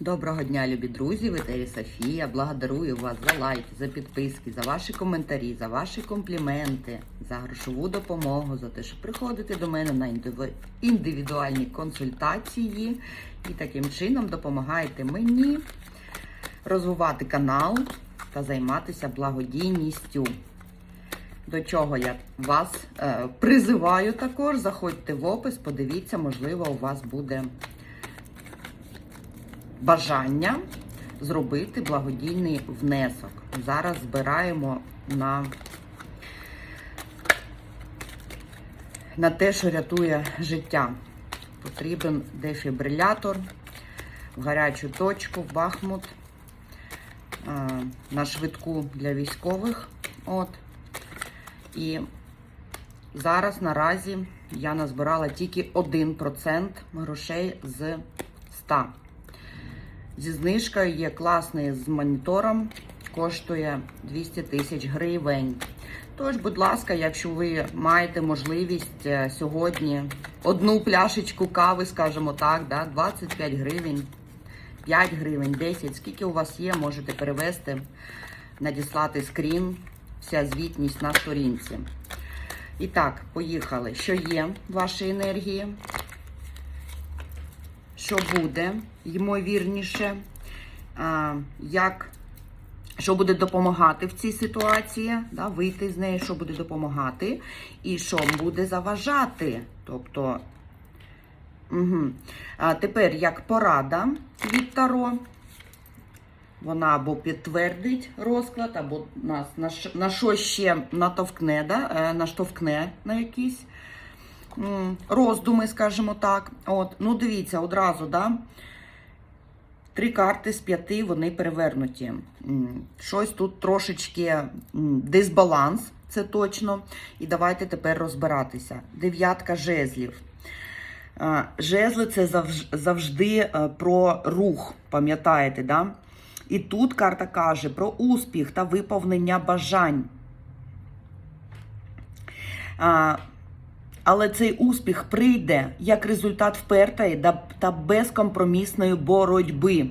Доброго дня, любі друзі! В етері Софія. Благодарую вас за лайки, за підписки, за ваші коментарі, за ваші компліменти, за грошову допомогу, за те, що приходите до мене на індивідуальні консультації і таким чином допомагаєте мені розвивати канал та займатися благодійністю. До чого я вас е, призиваю також. Заходьте в опис, подивіться, можливо, у вас буде бажання зробити благодійний внесок. Зараз збираємо на, на те, що рятує життя. Потрібен дефібрилятор в гарячу точку, в Бахмут, на швидку для військових. От. І зараз наразі я назбирала тільки 1% грошей з 100. Зі знижкою є класний з монітором, коштує 200 тисяч гривень. Тож, будь ласка, якщо ви маєте можливість е, сьогодні одну пляшечку кави, скажімо так, да, 25 гривень, 5 гривень, 10, скільки у вас є, можете перевести, надіслати скрін, вся звітність на сторінці. І так, поїхали. Що є в вашій енергії? Що буде, ймовірніше, як, що буде допомагати в цій ситуації, да, вийти з неї, що буде допомагати, і що буде заважати. Тобто, угу. а тепер як порада від Таро, вона або підтвердить розклад, або нас на, що ще натовкне, да, е, наштовхне на якісь роздуми, скажімо так. От, ну дивіться, одразу, да? Три карти з п'яти вони перевернуті. Щось тут трошечки дисбаланс, це точно. І давайте тепер розбиратися. Дев'ятка жезлів. Жезли це завжди е, про рух, пам'ятаєте, да? І тут карта каже про успіх та виповнення бажань. Але цей успіх прийде як результат впертої та безкомпромісної боротьби.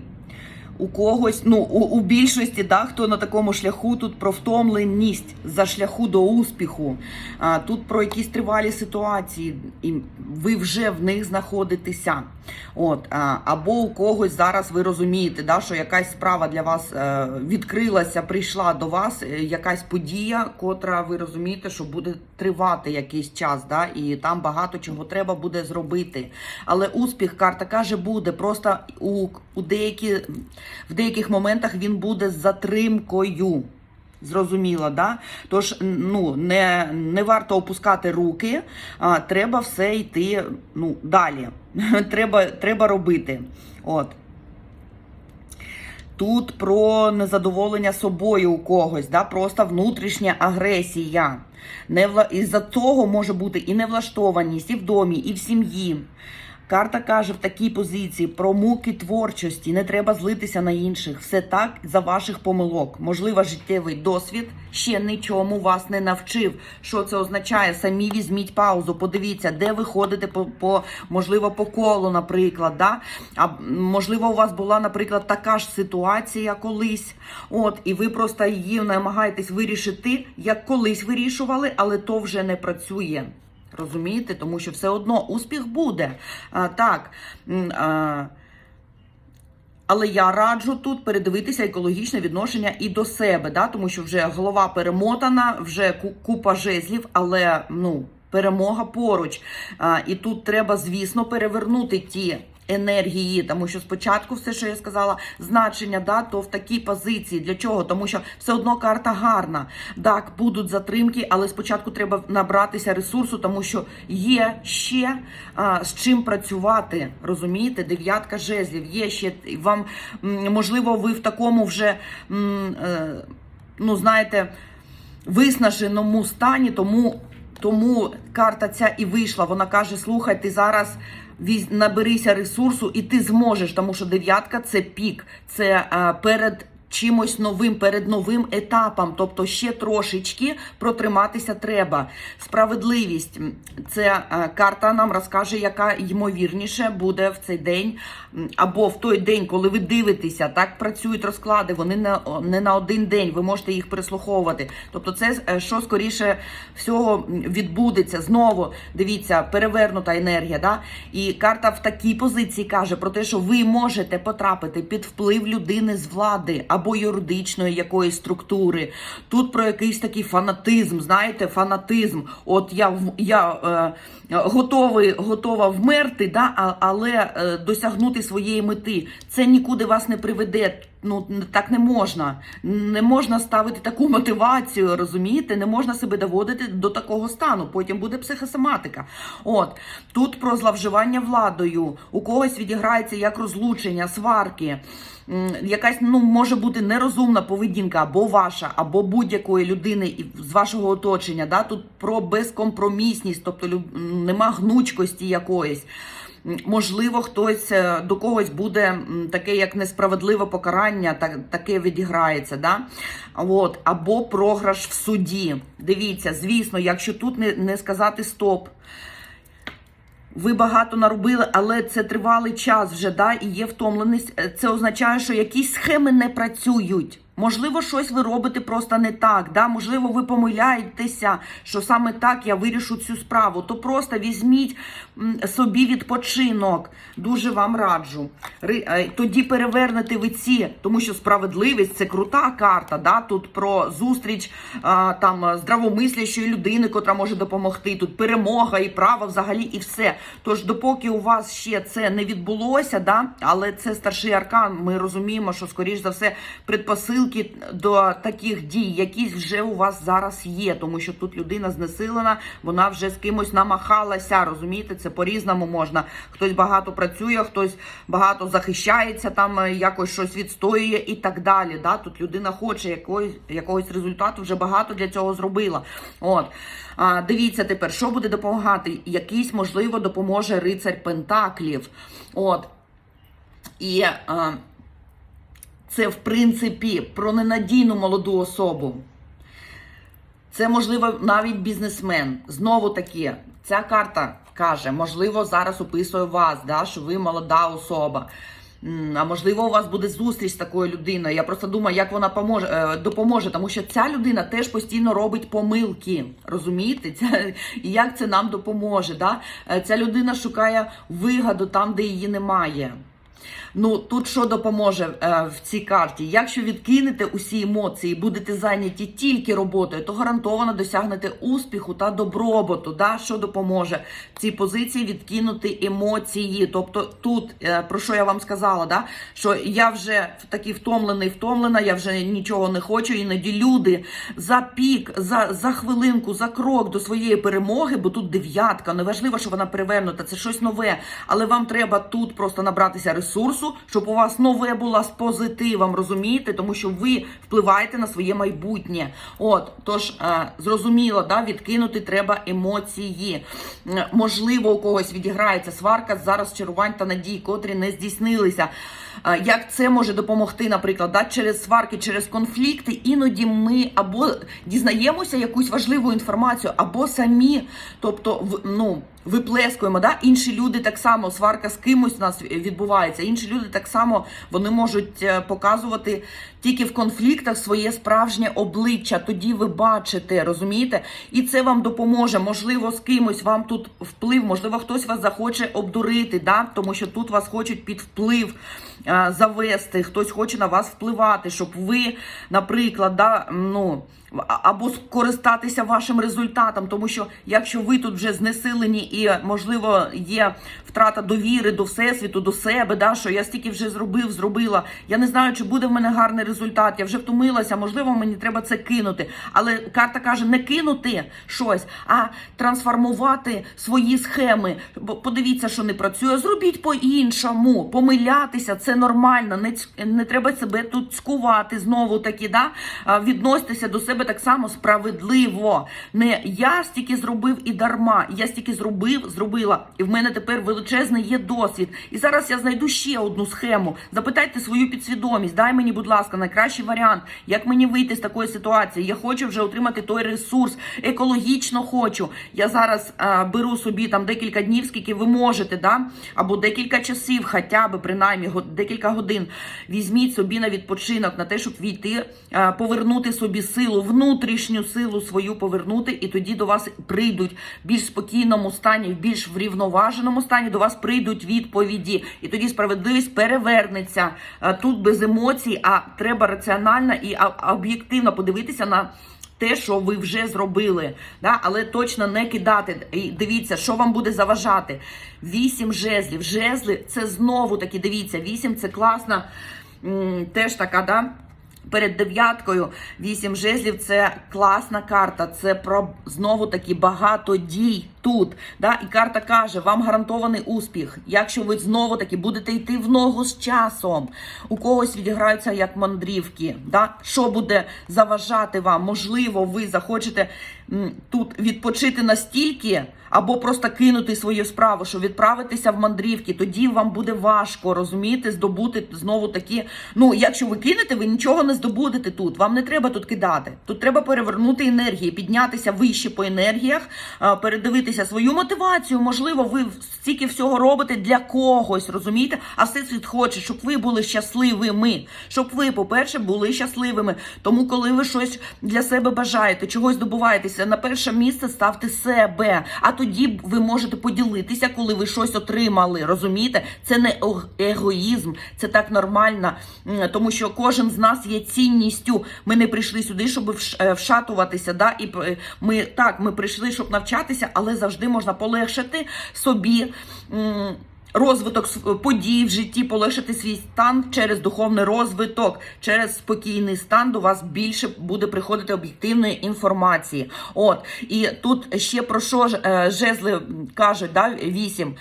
У когось, ну у, у більшості, да, хто на такому шляху, тут про втомленість за шляху до успіху. А, тут про якісь тривалі ситуації, і ви вже в них знаходитеся. От, або у когось зараз ви розумієте, да, що якась справа для вас е, відкрилася, прийшла до вас, е, якась подія, котра ви розумієте, що буде тривати якийсь час, да, і там багато чого треба буде зробити. Але успіх карта каже, буде просто у, у деякі, в деяких моментах він буде з затримкою. Зрозуміло, да? Тож ну, не, не варто опускати руки, а, треба все йти ну, далі. треба, треба робити. От. Тут про незадоволення собою у когось, да? просто внутрішня агресія. Невла... Із-за цього може бути і невлаштованість, і в домі, і в сім'ї. Карта каже в такій позиції про муки творчості. Не треба злитися на інших. Все так за ваших помилок. Можливо, життєвий досвід ще нічому вас не навчив. Що це означає? Самі візьміть паузу, подивіться, де ви ходите по, по можливо, по колу, наприклад. Да? А можливо, у вас була, наприклад, така ж ситуація колись. От, і ви просто її намагаєтесь вирішити, як колись вирішували, але то вже не працює. Розумієте? Тому що все одно успіх буде. А, так. А, але я раджу тут передивитися екологічне відношення і до себе, да? тому що вже голова перемотана, вже купа жезлів, але ну, перемога поруч. А, і тут треба, звісно, перевернути ті. Енергії, тому що спочатку все, що я сказала, значення, да, то в такій позиції. Для чого? Тому що все одно карта гарна. Так, будуть затримки, але спочатку треба набратися ресурсу, тому що є ще а, з чим працювати. Розумієте? Дев'ятка жезлів, є ще вам можливо, ви в такому вже е, ну знаєте, виснаженому стані, тому. Тому карта ця і вийшла. Вона каже: слухай, ти зараз наберися ресурсу, і ти зможеш, тому що дев'ятка це пік, це е, перед чимось новим перед новим етапом, тобто ще трошечки протриматися треба. Справедливість це е, карта нам розкаже, яка ймовірніше буде в цей день, або в той день, коли ви дивитеся, так працюють розклади. Вони не, не на один день. Ви можете їх переслуховувати. Тобто, це е, що скоріше всього відбудеться. Знову дивіться, перевернута енергія. Да? І карта в такій позиції каже про те, що ви можете потрапити під вплив людини з влади юридичної якоїсь структури. Тут про якийсь такий фанатизм, знаєте, фанатизм. От я я е, готовий, готова вмерти, да, але е, досягнути своєї мети. Це нікуди вас не приведе. Ну так не можна. Не можна ставити таку мотивацію, розумієте? Не можна себе доводити до такого стану. Потім буде психосоматика. От тут про зловживання владою. У когось відіграється як розлучення, сварки. Якась ну може бути нерозумна поведінка або ваша, або будь-якої людини з вашого оточення. Да? Тут про безкомпромісність, тобто нема гнучкості якоїсь. Можливо, хтось е, до когось буде таке як несправедливе покарання, так, таке відіграється. Да? От, або програш в суді. Дивіться, звісно, якщо тут не, не сказати стоп. Ви багато наробили, але це тривалий час вже, да, і є втомленість. Е, Це означає, що якісь схеми не працюють. Можливо, щось ви робите просто не так. Да? Можливо, ви помиляєтеся, що саме так я вирішу цю справу. То просто візьміть собі відпочинок. Дуже вам раджу. Е, Тоді перевернете ви ці, тому що справедливість це крута карта. Да? Тут про зустріч там здравомислящої людини, котра може допомогти. Тут перемога і право взагалі, і все. Тож, допоки у вас ще це не відбулося, да? але це старший аркан. Ми розуміємо, що скоріш за все предпосилки до таких дій, якісь вже у вас зараз є, тому що тут людина знесилена, вона вже з кимось намахалася. Розумієте, це по-різному можна. Хтось багато працює, хтось багато захищається, там е, якось щось відстоює і так далі. Да? Тут людина хоче якогось, якогось результату, вже багато для цього зробила. От. А, дивіться тепер, що буде допомагати. Якийсь, можливо, допоможе рицарь Пентаклів. От. І а, це, в принципі, про ненадійну молоду особу. Це, можливо, навіть бізнесмен. Знову таки, ця карта каже, можливо, зараз описує вас, да, що ви молода особа. А можливо, у вас буде зустріч з такою людиною. Я просто думаю, як вона поможе, е, допоможе, тому що ця людина теж постійно робить помилки. Розумієте? Ця, як це нам допоможе? Да? Е, Ця людина шукає вигаду там, де її немає. Ну тут що допоможе е, в цій карті? Якщо відкинете усі емоції, будете зайняті тільки роботою, то гарантовано досягнете успіху та добробуту. Да? Що допоможе в цій позиції відкинути емоції? Тобто, тут е, про що я вам сказала, да? що я вже такий втомлений, втомлена, я вже нічого не хочу. Іноді люди за пік, за, за хвилинку, за крок до своєї перемоги, бо тут дев'ятка, неважливо, що вона перевернута, це щось нове, але вам треба тут просто набратися ресурсу, щоб у вас нове було з позитивом, розумієте? Тому що ви впливаєте на своє майбутнє. От, тож е, зрозуміло, да, відкинути треба емоції. Можливо, у когось відіграється сварка зараз чарувань та надій, котрі не здійснилися. Е, Як це може допомогти, наприклад, да, через сварки, через конфлікти, іноді ми або дізнаємося якусь важливу інформацію, або самі, тобто, ну, виплескуємо. Да? Інші люди так само, сварка з кимось у нас відбувається. Інші люди так само вони можуть е, показувати тільки в конфліктах своє справжнє обличчя. Тоді ви бачите, розумієте? І це вам допоможе. Можливо, з кимось вам тут вплив, можливо, хтось вас захоче обдурити, да? тому що тут вас хочуть під вплив е, завести, хтось хоче на вас впливати, щоб ви, наприклад, да, ну. Або скористатися вашим результатом, тому що якщо ви тут вже знесилені і можливо є втрата довіри до всесвіту, до себе, да що я стільки вже зробив, зробила. Я не знаю, чи буде в мене гарний результат. Я вже втомилася, можливо, мені треба це кинути. Але карта каже, не кинути щось, а трансформувати свої схеми. Бо подивіться, що не працює. Зробіть по-іншому. Помилятися це нормально. Не, не треба себе тут цькувати знову таки, да? Відноситися до себе так само справедливо. Не я стільки зробив і дарма. Я стільки зробив, зробила, і в мене тепер величезний є досвід. І зараз я знайду ще одну схему. Запитайте свою підсвідомість. Дай мені, будь ласка, найкращий варіант, як мені вийти з такої ситуації. Я хочу вже отримати той ресурс, екологічно хочу. Я зараз а, беру собі там декілька днів, скільки ви можете, да? або декілька часів, хоча б принаймні декілька годин. Візьміть собі на відпочинок, на те, щоб війти, а, повернути собі силу, внутрішню силу свою повернути, і тоді до вас прийдуть в більш спокійному стані, в більш врівноваженому стані до вас прийдуть відповіді, і тоді справедливість перевернеться А, тут без емоцій, а треба раціонально і об'єктивно подивитися на. Те, що ви вже зробили, да? але точно не кидати. І дивіться, що вам буде заважати. Вісім жезлів. Жезли це знову таки, дивіться, вісім це класна, теж така, да? Перед дев'яткою вісім жезлів це класна карта. Це про знову таки багато дій тут. Да? І карта каже: вам гарантований успіх. Якщо ви знову таки будете йти в ногу з часом, у когось відіграються як мандрівки. Да? Що буде заважати вам? Можливо, ви захочете м, тут відпочити настільки. Або просто кинути свою справу, що відправитися в мандрівки, тоді вам буде важко розумієте, здобути знову такі. Ну, якщо ви кинете, ви нічого не здобудете тут. Вам не треба тут кидати. Тут треба перевернути енергії, піднятися вище по енергіях, а, передивитися свою мотивацію. Можливо, ви стільки всього робите для когось, розумієте? А всесвіт хоче, щоб ви були щасливими, щоб ви, по-перше, були щасливими. Тому, коли ви щось для себе бажаєте, чогось добуваєтеся, на перше місце ставте себе. А тоді ви можете поділитися, коли ви щось отримали. Розумієте? Це не егоїзм, це так нормально, тому що кожен з нас є цінністю. Ми не прийшли сюди, щоб е, вшатуватися. Да? І ми так, ми прийшли, щоб навчатися, але завжди можна полегшити собі. Розвиток подій в житті, полегшити свій стан через духовний розвиток, через спокійний стан до вас більше буде приходити об'єктивної інформації. От і тут ще про що е, жезли кажуть, да, вісім.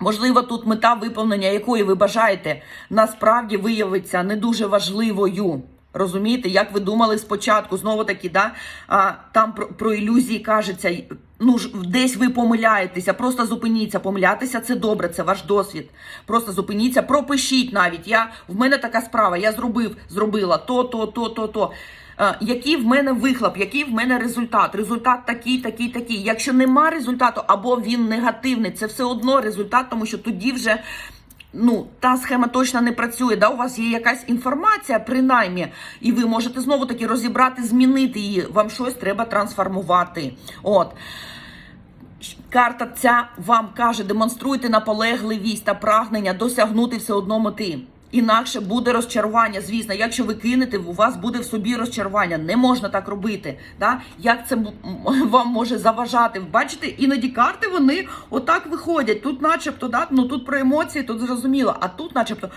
Можливо, тут мета виповнення якої ви бажаєте, насправді виявиться не дуже важливою. Розумієте, як ви думали спочатку, знову таки, да, а, там про, про ілюзії кажеться, ну ж десь ви помиляєтеся, просто зупиніться. Помилятися це добре, це ваш досвід. Просто зупиніться, пропишіть навіть. Я, в мене така справа, я зробив, зробила то, то, то, то, то. Е, який в мене вихлоп, який в мене результат? Результат такий, такий, такий. Якщо нема результату або він негативний, це все одно результат, тому що тоді вже. Ну, та схема точно не працює. Да? У вас є якась інформація, принаймні, і ви можете знову таки розібрати, змінити її. Вам щось треба трансформувати. От. Карта ця вам каже: демонструйте наполегливість та прагнення досягнути все одно мети. Інакше буде розчарування. Звісно, якщо ви кинете, у вас буде в собі розчарування. Не можна так робити. Да? Як це вам може заважати? Бачите, іноді карти вони отак виходять. Тут, начебто, да? ну тут про емоції, тут зрозуміло, а тут, начебто.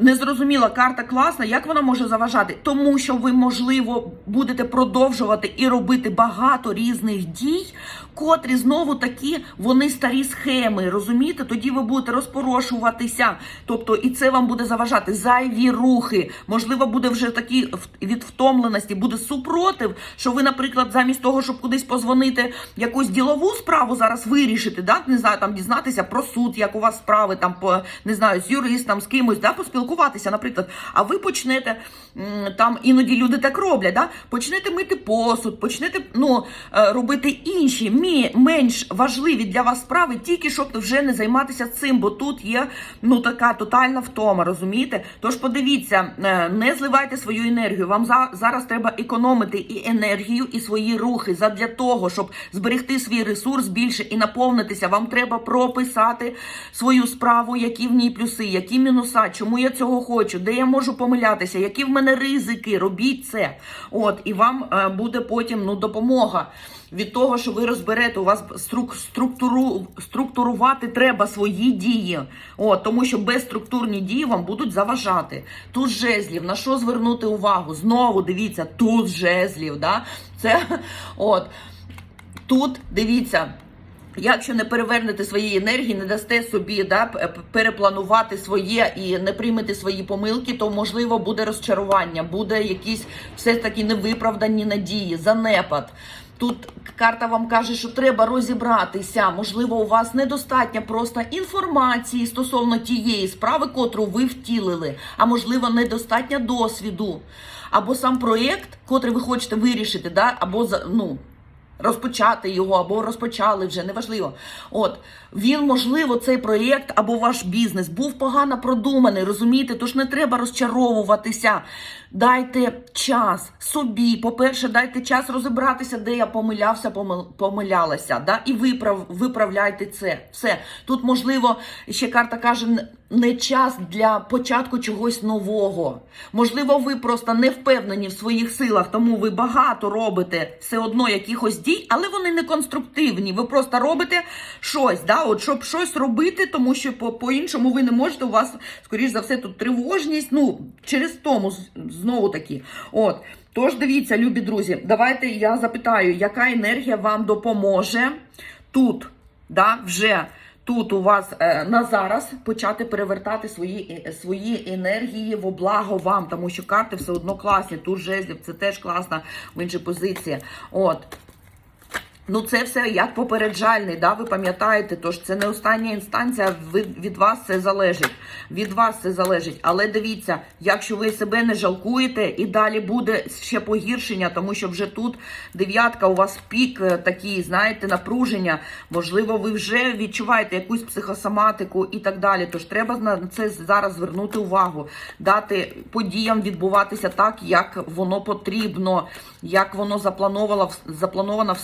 Незрозуміла карта класна, як вона може заважати? Тому що ви, можливо, будете продовжувати і робити багато різних дій, котрі знову такі вони старі схеми. Розумієте? Тоді ви будете розпорошуватися. Тобто, і це вам буде заважати зайві рухи. Можливо, буде вже такі від втомленості, буде супротив, що ви, наприклад, замість того, щоб кудись позвонити, якусь ділову справу зараз вирішити, да? не знаю, там дізнатися про суд, як у вас справи, там по не знаю, з юристом, з кимось, да, поспілкуватися, наприклад. А ви почнете там іноді люди так роблять, да? почнете мити посуд, почнете ну, е, робити інші менш важливі для вас справи, тільки щоб вже не займатися цим, бо тут є ну така тотальна втома, розумієте? Тож подивіться, е, не зливайте свою енергію. Вам за, зараз треба економити і енергію, і свої рухи. Задля того, щоб зберегти свій ресурс більше і наповнитися, вам треба прописати свою справу, які в ній плюси, які мінуса, чому я цього хочу, де я можу помилятися, які в мене ризики. Робіть це. От і вам е, буде потім ну допомога. Від того, що ви розберете, у вас струк, структуру, структурувати треба свої дії. От, тому що безструктурні дії вам будуть заважати. Тут жезлів, на що звернути увагу? Знову дивіться, тут жезлів. Да? Це от тут дивіться. Якщо не перевернете свої енергії, не дасте собі да, перепланувати своє і не приймете свої помилки, то можливо буде розчарування, буде якісь все ж таки невиправдані надії, занепад. Тут карта вам каже, що треба розібратися. Можливо, у вас недостатньо просто інформації стосовно тієї справи, котру ви втілили, а можливо, недостатньо досвіду. Або сам проєкт, котрий ви хочете вирішити, да, або ну, розпочати його, або розпочали вже, неважливо. От він, можливо, цей проєкт або ваш бізнес був погано продуманий, розумієте? Тож не треба розчаровуватися. Дайте час собі. По-перше, дайте час розібратися, де я помилявся, помилялася. Да? І виправ, виправляйте це. Все. Тут, можливо, ще карта каже, не час для початку чогось нового. Можливо, ви просто не впевнені в своїх силах, тому ви багато робите все одно якихось дій, але вони не конструктивні. Ви просто робите щось, да? От щоб щось робити, тому що по- по-іншому ви не можете. У вас, скоріш за все, тут тривожність. Ну, через тому знову таки. От. Тож дивіться, любі друзі, давайте я запитаю, яка енергія вам допоможе тут, да, вже тут у вас е, на зараз почати перевертати свої, е, свої енергії в благо вам, тому що карти все одно класні. Тут жезлів, це теж класна в іншій позиції. От. Ну, це все як попереджальний, да, ви пам'ятаєте, тож це не остання інстанція, від вас це залежить. Від вас це залежить. Але дивіться, якщо ви себе не жалкуєте, і далі буде ще погіршення, тому що вже тут дев'ятка, у вас пік е, такий, знаєте, напруження. Можливо, ви вже відчуваєте якусь психосоматику і так далі. Тож треба на це зараз звернути увагу, дати подіям відбуватися так, як воно потрібно, як воно заплановано, заплановано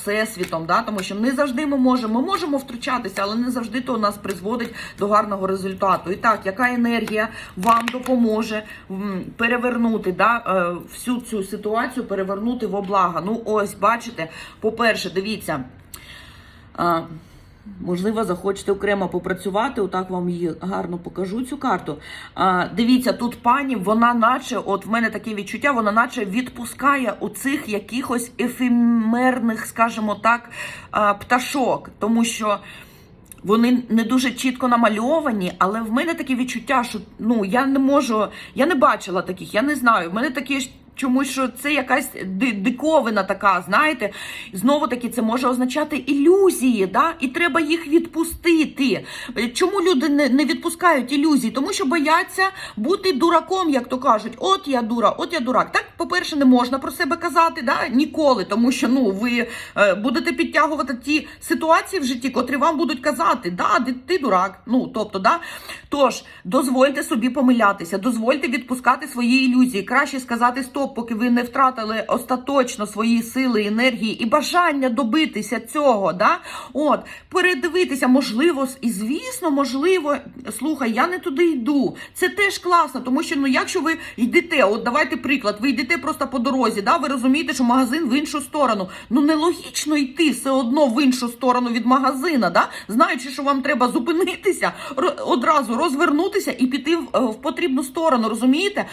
всесвітом. Да? Тому що не завжди ми можемо, ми можемо втручатися, але не завжди то нас призводить до гарного результату. І так, яка енергія вам допоможе перевернути да, е, всю цю ситуацію, перевернути в облага? Ну, ось, бачите, по-перше, дивіться. Можливо, захочете окремо попрацювати, отак вам її гарно покажу цю карту. А, дивіться, тут пані, вона наче, от в мене таке відчуття, вона наче відпускає у цих якихось ефемерних, скажімо так, пташок, тому що. Вони не дуже чітко намальовані, але в мене таке відчуття, що ну я не можу, я не бачила таких, я не знаю. В мене таке чомусь, що це якась диковина така, знаєте. Знову таки, це може означати ілюзії, да? і треба їх відпустити. Чому люди не, відпускають ілюзії? Тому що бояться бути дураком, як то кажуть. От я дура, от я дурак. Так, по-перше, не можна про себе казати, да? ніколи, тому що ну ви е, будете підтягувати ті ситуації в житті, котрі вам будуть казати, да, ти дурак. Ну, тобто, да. Тож, дозвольте собі помилятися, дозвольте відпускати свої ілюзії. Краще сказати стоп, поки ви не втратили остаточно свої сили, енергії і бажання добитися цього. Да? От, передивитися, можливо, і звісно, можливо, слухай, я не туди йду. Це теж класно, тому що ну, якщо ви йдете, от давайте приклад, ви йдете просто по дорозі, да, ви розумієте, що магазин в іншу сторону. Ну нелогічно йти все одно в іншу сторону від магазина, да? знаючи, що вам треба зупинитися, одразу розвернутися і піти в, е, в потрібну сторону, розумієте?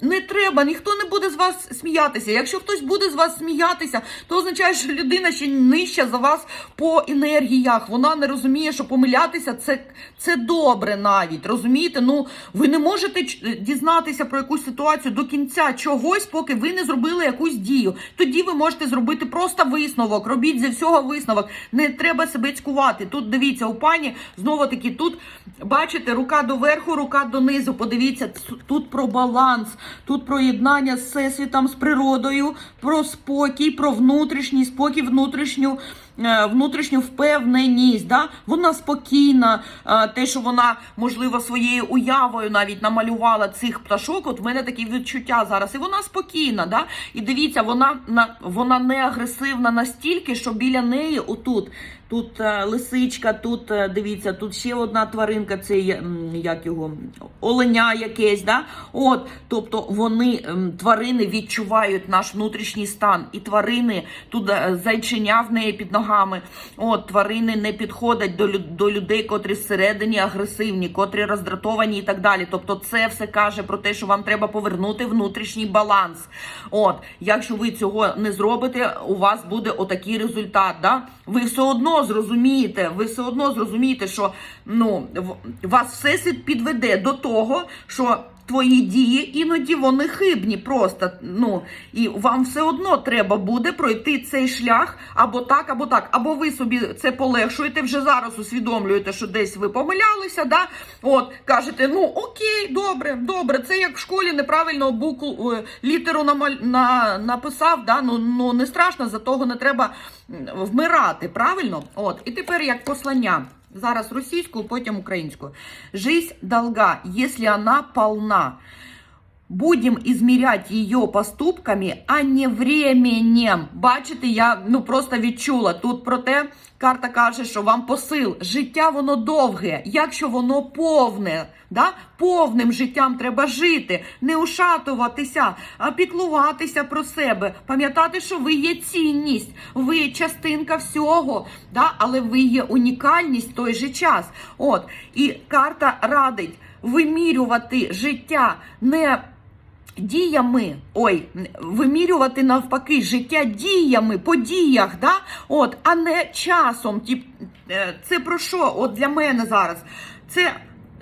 Не треба, ніхто не буде з вас сміятися. Якщо хтось буде з вас сміятися, то означає, що людина ще нижча за вас по енергіях. Вона не розуміє, що помилятися це, це добре навіть. Розумієте? Ну ви не можете ч- дізнатися про якусь ситуацію до кінця чогось, поки ви не зробили якусь дію. Тоді ви можете зробити просто висновок. Робіть зі всього висновок. Не треба себе цькувати. Тут дивіться, у пані знову таки тут бачите, рука доверху, рука донизу. Подивіться, тут про баланс, тут про єднання з всесвітом, з природою, про спокій, про внутрішній спокій, внутрішню. Е, Внутрішню впевненість, да? вона спокійна, е, те, що вона, можливо, своєю уявою навіть намалювала цих пташок. От в мене такі відчуття зараз. І вона спокійна. Да? І дивіться, вона на вона не агресивна настільки, що біля неї отут. Тут е, лисичка, тут дивіться, тут ще одна тваринка, це як його оленя якесь. Да? От, тобто вони тварини відчувають наш внутрішній стан, і тварини тут зайчиня в неї під ногами. Ногами. От тварини не підходять до, до людей, котрі всередині агресивні, котрі роздратовані і так далі. Тобто, це все каже про те, що вам треба повернути внутрішній баланс. От, якщо ви цього не зробите, у вас буде отакий результат. Да? Ви все одно зрозумієте, ви все одно зрозумієте, що ну вас всесвіт підведе до того, що твої дії іноді вони хибні просто. Ну і вам все одно треба буде пройти цей шлях або так, або так. Або ви собі це полегшуєте, вже зараз усвідомлюєте, що десь ви помилялися. Да? От кажете, ну окей, добре, добре. Це як в школі неправильно букву е, літеру намаль, на, написав. Да? Ну, ну не страшно, за того не треба вмирати. Правильно? От і тепер як послання. Зараз російською, потім українською. Жизнь долга, если она полна. Будем измерять її поступками, а не временем. Бачите, я ну просто відчула. Тут проте карта каже, що вам посил. Життя воно довге, якщо воно повне. Да? Повним життям треба жити, не ушатуватися, а піклуватися про себе, пам'ятати, що ви є цінність, ви частинка всього, да? але ви є унікальність в той же час. От і карта радить вимірювати життя не діями, ой, вимірювати навпаки життя діями, по діях, да? От, а не часом. Е, це про що? От для мене зараз. Це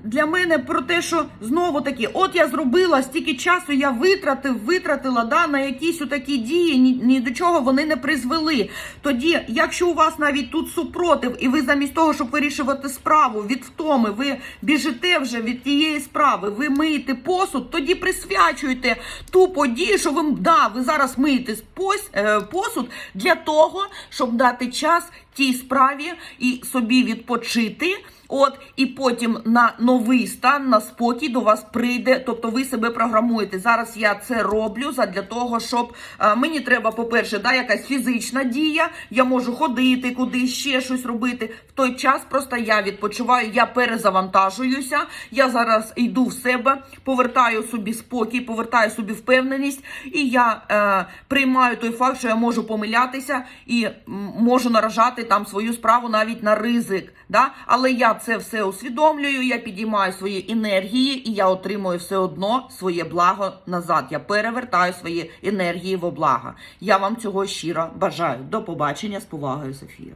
для мене про те, що знову таки, от я зробила стільки часу, я витратив, витратила да, на якісь такі дії, ні, ні до чого вони не призвели. Тоді, якщо у вас навіть тут супротив, і ви замість того, щоб вирішувати справу від втоми, ви біжите вже від тієї справи, ви миєте посуд, тоді присвячуйте ту подію, що ви да, ви зараз миєте е, посуд для того, щоб дати час тій справі і собі відпочити. От і потім на новий стан, на спокій до вас прийде. Тобто ви себе програмуєте. Зараз я це роблю задля того, щоб е, мені треба, по-перше, да, якась фізична дія. Я можу ходити, куди ще щось робити. В той час просто я відпочиваю, я перезавантажуюся. Я зараз йду в себе, повертаю собі спокій, повертаю собі впевненість, і я е, приймаю той факт, що я можу помилятися і можу наражати там свою справу навіть на ризик. Да? Але я це все усвідомлюю, я підіймаю свої енергії і я отримую все одно своє благо назад. Я перевертаю свої енергії в благо. Я вам цього щиро бажаю. До побачення з повагою, Софія.